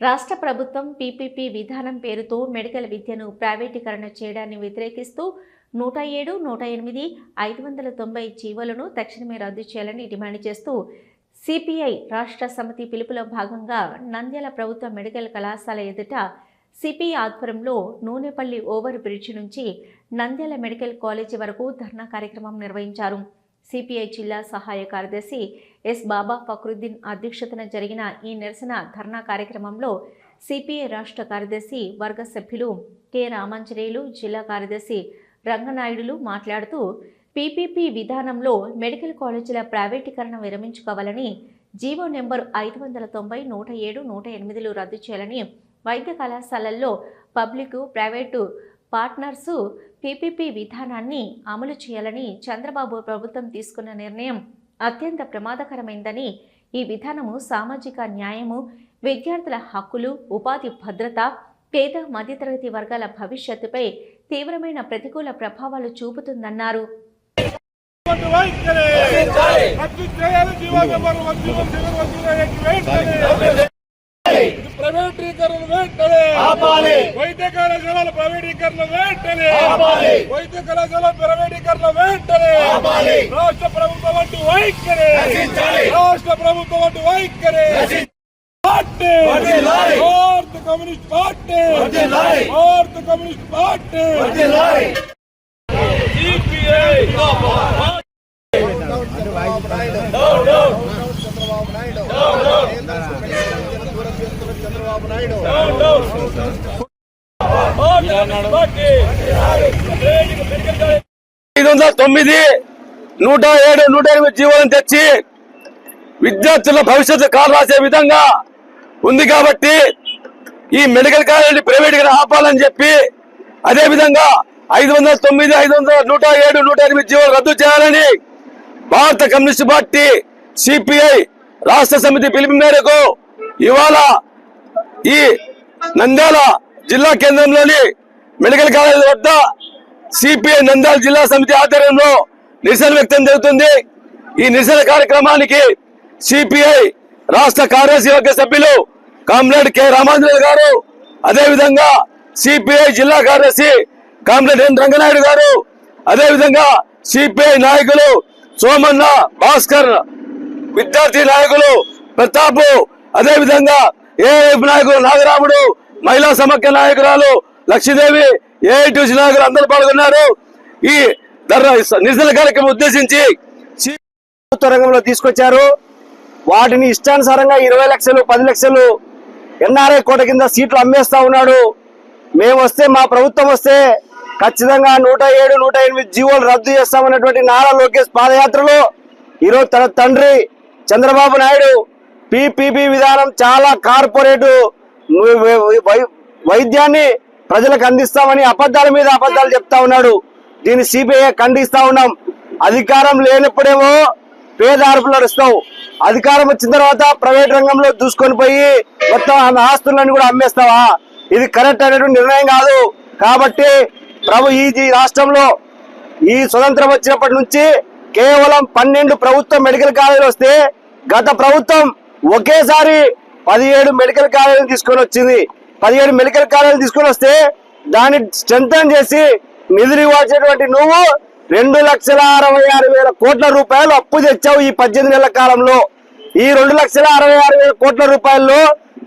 రాష్ట్ర ప్రభుత్వం పీపీపీ విధానం పేరుతో మెడికల్ విద్యను ప్రైవేటీకరణ చేయడాన్ని వ్యతిరేకిస్తూ నూట ఏడు నూట ఎనిమిది ఐదు వందల తొంభై జీవోలను తక్షణమే రద్దు చేయాలని డిమాండ్ చేస్తూ సిపిఐ రాష్ట్ర సమితి పిలుపులో భాగంగా నంద్యాల ప్రభుత్వ మెడికల్ కళాశాల ఎదుట సిపిఐ ఆధ్వర్యంలో నూనెపల్లి ఓవర్ బ్రిడ్జ్ నుంచి నంద్యాల మెడికల్ కాలేజీ వరకు ధర్నా కార్యక్రమం నిర్వహించారు. సిపిఐ జిల్లా సహాయ కార్యదర్శి ఎస్ బాబా ఫక్రుద్దీన్ అధ్యక్షతన జరిగిన ఈ నిరసన ధర్నా కార్యక్రమంలో సిపిఐ రాష్ట్ర కార్యదర్శి వర్గ సభ్యులు కె రామాంజనేయులు జిల్లా కార్యదర్శి రంగనాయుడులు మాట్లాడుతూ పీపీపీ విధానంలో మెడికల్ కాలేజీల ప్రైవేటీకరణ విరమించుకోవాలని జీవో నెంబర్ ఐదు వందల తొంభై నూట ఏడు నూట ఎనిమిదిలు రద్దు చేయాలని వైద్య కళాశాలల్లో పబ్లిక్ ప్రైవేటు పార్ట్నర్సు పీపీపీ విధానాన్ని అమలు చేయాలని చంద్రబాబు ప్రభుత్వం తీసుకున్న నిర్ణయం. అత్యంత ప్రమాదకరమైందని ఈ విధానము సామాజిక న్యాయము విద్యార్థుల హక్కులు ఉపాధి భద్రత పేద మధ్యతరగతి వర్గాల భవిష్యత్తుపై తీవ్రమైన ప్రతికూల ప్రభావాలు చూపుతుందన్నారు ప్రైవేటీకరణ వెంటనే ఆపాలి. వైద్య కళాశాలల ప్రైవేటీకరణ వెంటనే ఆపాలి. వైద్య కళాశాల ప్రైవేటీకరణ వెంటనే ఆపాలి. రాష్ట్ర ప్రభుత్వం వంటి వైఖరి రచించాలి. రాష్ట్ర ప్రభుత్వం వంటి వైఖరి పార్టీ వర్ధిల్లాలి. భారత కమ్యూనిస్ట్ పార్టీ వర్ధిల్లాలి. భారత కమ్యూనిస్ట్ పార్టీ వర్ధిల్లాలి. CPI down down Chandrababu Naidu దూరం చేస్తున్న చంద్రబాబు నాయుడు. ఐదు వందల తొమ్మిది నూట ఏడు నూట ఎనిమిది జీవోలను తెచ్చి విద్యార్థుల భవిష్యత్తు కాలు రాసే విధంగా ఉంది కాబట్టి ఈ మెడికల్ కాలేజీ ప్రైవేట్గా ఆపాలని చెప్పి అదేవిధంగా ఐదు వందల తొమ్మిది ఐదు వందల నూట ఏడు నూట ఎనిమిది జీవోలు రద్దు చేయాలని భారత కమ్యూనిస్ట్ పార్టీ సిపిఐ రాష్ట్ర సమితి పిలుపు మేరకు ఇవాళ ఈ నంద్యాల జిల్లా కేంద్రంలోని మెడికల్ కాలేజీ వద్ద సిపిఐ నంద్యాల జిల్లా సమితి ఆధ్వర్యంలో నిరసన వ్యక్తం జరుగుతుంది. ఈ నిరసన కార్యక్రమానికి సిపిఐ రాష్ట్ర కార్యదర్శి వర్గ సభ్యులు కామ్రేడ్ కె రామాంజనేయులు గారు అదేవిధంగా సిపిఐ జిల్లా కార్యదర్శి కామ్రేడ్ ఎన్ రంగనాయుడు గారు అదేవిధంగా సిపిఐ నాయకులు సోమన్న భాస్కర్ విద్యార్థి నాయకులు ప్రతాపు అదే విధంగా ఏఐఎఫ్ నాయకులు నాగరాముడు మహిళా సమాఖ్య నాయకురాలు లక్ష్మీదేవి ఏఐటిసి నాయకులు అందరూ పాల్గొన్నారు. ఈ ధర్నా నిరసన కార్యక్రమం ఉద్దేశించి ప్రభుత్వ రంగంలో తీసుకొచ్చారు. వాటిని ఇష్టానుసారంగా ఇరవై లక్షలు పది లక్షలు ఎన్ఆర్ఐ కోట కింద సీట్లు అమ్మేస్తా ఉన్నాడు. మేము వస్తే మా ప్రభుత్వం వస్తే ఖచ్చితంగా నూట ఏడు నూట ఎనిమిది జీవోలు రద్దు చేస్తామన్నటువంటి నారా లోకేష్ పాదయాత్రలో ఈరోజు తన తండ్రి చంద్రబాబు నాయుడు పిపిపి విధానం చాలా కార్పొరేట్ వైద్యాన్ని ప్రజలకు అందిస్తామని అబద్ధాల మీద అబద్ధాలు చెప్తా ఉన్నాడు. దీన్ని సిబిఐ ఖండిస్తా ఉన్నాం. అధికారం లేనప్పుడేమో పేద అరుపులు నడుస్తావు. అధికారం వచ్చిన తర్వాత ప్రైవేట్ రంగంలో దూసుకొని పోయి మొత్తం ఆ ఆస్తులను కూడా అమ్మేస్తావా? ఇది కరెక్ట్ అనేటువంటి నిర్ణయం కాదు. కాబట్టి ప్రభు ఈ రాష్ట్రంలో ఈ స్వతంత్రం వచ్చినప్పటి నుంచి కేవలం పన్నెండు ప్రభుత్వం మెడికల్ కాలేజీలు వస్తే గత ప్రభుత్వం ఒకేసారి పదిహేడు మెడికల్ కాలేజీలు తీసుకొని వచ్చింది. పదిహేడు మెడికల్ కాలేజీలు తీసుకొని వస్తే దాన్ని స్ట్రెంథన్ చేసి నిధులు ఇవ్వాల్సినటువంటి నువ్వు రెండు లక్షల అరవై ఆరు వేల కోట్ల రూపాయలు అప్పు తెచ్చావు ఈ పద్దెనిమిది నెలల కాలంలో. ఈ రెండు లక్షల అరవై ఆరు వేల కోట్ల రూపాయల్లో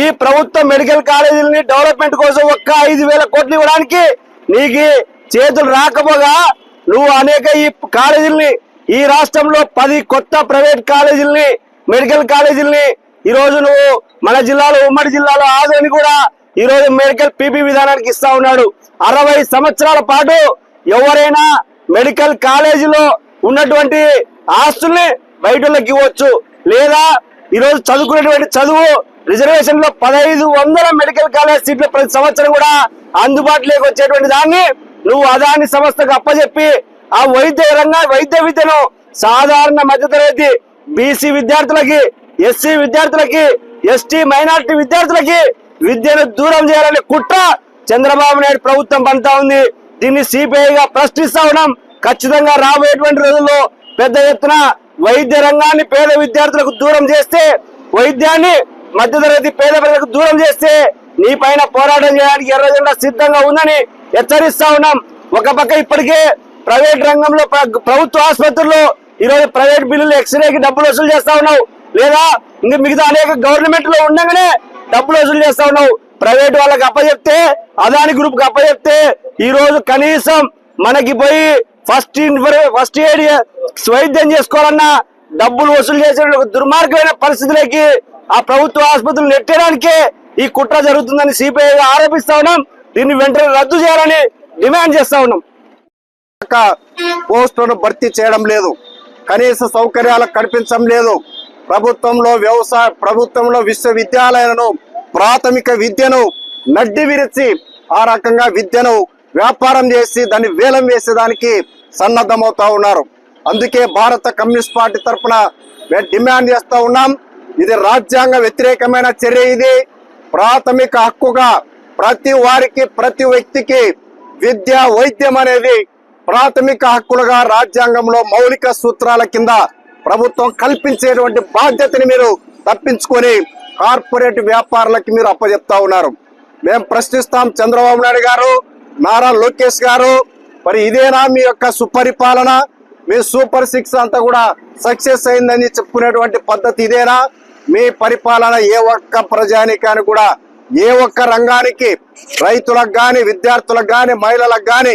ఈ ప్రభుత్వ మెడికల్ కాలేజీలని డెవలప్మెంట్ కోసం ఒక్క ఐదు వేల కోట్లు ఇవ్వడానికి నీకు చేతులు రాకపోగా నువ్వు అనేక ఈ కాలేజీల్ని ఈ రాష్ట్రంలో పది కొత్త ప్రైవేట్ కాలేజీల్ని మెడికల్ కాలేజీల్ని ఈ రోజు నువ్వు మన జిల్లాలో ఉమ్మడి జిల్లాలో ఆదని కూడా ఈ రోజు మెడికల్ పీపీ విధానానికి ఇస్తా ఉన్నాడు. అరవై సంవత్సరాల పాటు ఎవరైనా మెడికల్ కాలేజీలో ఉన్నటువంటి ఆస్తుల్ని బయటలోకి ఇవ్వచ్చు. లేదా ఈరోజు చదువుకునేటువంటి చదువు రిజర్వేషన్లో పదహైదు వందల మెడికల్ కాలేజ్ సీట్లు ప్రతి సంవత్సరం కూడా అందుబాటులోకి వచ్చేటువంటి దాన్ని నువ్వు అదాని సంస్థకు అప్పచెప్పి ఆ వైద్య రంగ వైద్య విద్యను సాధారణ మధ్యతరగతి బీసీ విద్యార్థులకి ఎస్సీ విద్యార్థులకి ఎస్టీ మైనారిటీ విద్యార్థులకి విద్యను దూరం చేయాలనే కుట్ర చంద్రబాబు నాయుడు ప్రభుత్వం పంతా ఉంది. దీన్ని సిపిఐగా ప్రశ్నిస్తా ఉన్నాం. ఖచ్చితంగా రాబోయేటువంటి రోజుల్లో పెద్ద ఎత్తున వైద్య రంగాన్ని పేద విద్యార్థులకు దూరం చేస్తే వైద్యాన్ని మధ్యతరగతి పేద ప్రజలకు దూరం చేస్తే నీ పైన పోరాటం చేయడానికి ఎర్ర జెండా సిద్ధంగా ఉందని హెచ్చరిస్తా ఉన్నాం. ఒక పక్క ఇప్పటికే ప్రైవేట్ రంగంలో ప్రభుత్వ ఆసుపత్రుల్లో ఈరోజు ప్రైవేట్ బిల్లులు ఎక్స్రేకి డబ్బులు వసూలు చేస్తా ఉన్నావు. లేదా ఇంకా మిగతా అనేక గవర్నమెంట్లో ఉండగానే డబ్బులు వసూలు చేస్తా ఉన్నావు. ప్రైవేట్ వాళ్ళకి అప్పచెప్తే అదాని గ్రూప్కి అప్పచెప్తే ఈ రోజు కనీసం మనకి పోయి ఫస్ట్ ఫస్ట్ ఎయిడ్ వైద్యం చేసుకోవాలన్నా డబ్బులు వసూలు చేసే దుర్మార్గమైన పరిస్థితులకి ఆ ప్రభుత్వ ఆసుపత్రులు నెట్టడానికే ఈ కుట్ర జరుగుతుందని సిపిఐ ఆరోపిస్తా ఉన్నాం. దీన్ని వెంటనే రద్దు చేయాలని డిమాండ్ చేస్తా ఉన్నాం. పోస్టులను భర్తీ చేయడం లేదు. కనీస సౌకర్యాలు కల్పించడం లేదు. ప్రభుత్వంలో వ్యవసాయ ప్రభుత్వంలో విశ్వవిద్యాలయాలను ప్రాథమిక విద్యను నడ్డి విరిచి ఆ రకంగా విద్యను వ్యాపారం చేసి దాన్ని వేలం వేసేదానికి సన్నద్ధమవుతా ఉన్నారు. అందుకే భారత కమ్యూనిస్ట్ పార్టీ తరఫున డిమాండ్ చేస్తూ ఉన్నాం. ఇది రాజ్యాంగ వ్యతిరేకమైన చర్య ఇది. ప్రాథమిక హక్కుగా ప్రతి వారికి ప్రతి వ్యక్తికి విద్య వైద్యం అనేది ప్రాథమిక హక్కులుగా రాజ్యాంగంలో మౌలిక సూత్రాల కింద ప్రభుత్వం కల్పించేటువంటి బాధ్యతని మీరు తప్పించుకొని కార్పొరేట్ వ్యాపారులకి మీరు అప్పజెప్తా ఉన్నారు. మేము ప్రశ్నిస్తాం చంద్రబాబు నాయుడు గారు నారా లోకేష్ గారు మరి ఇదేనా మీ యొక్క సుపరిపాలన? మీ సూపర్ సిక్స్ అంతా కూడా సక్సెస్ అయిందని చెప్పుకునేటువంటి పద్ధతి ఇదేనా? మీ పరిపాలన ఏ ఒక్క ప్రజానికానికి కూడా ఏ ఒక్క రంగానికి రైతులకు కానీ విద్యార్థులకు కానీ మహిళలకు కానీ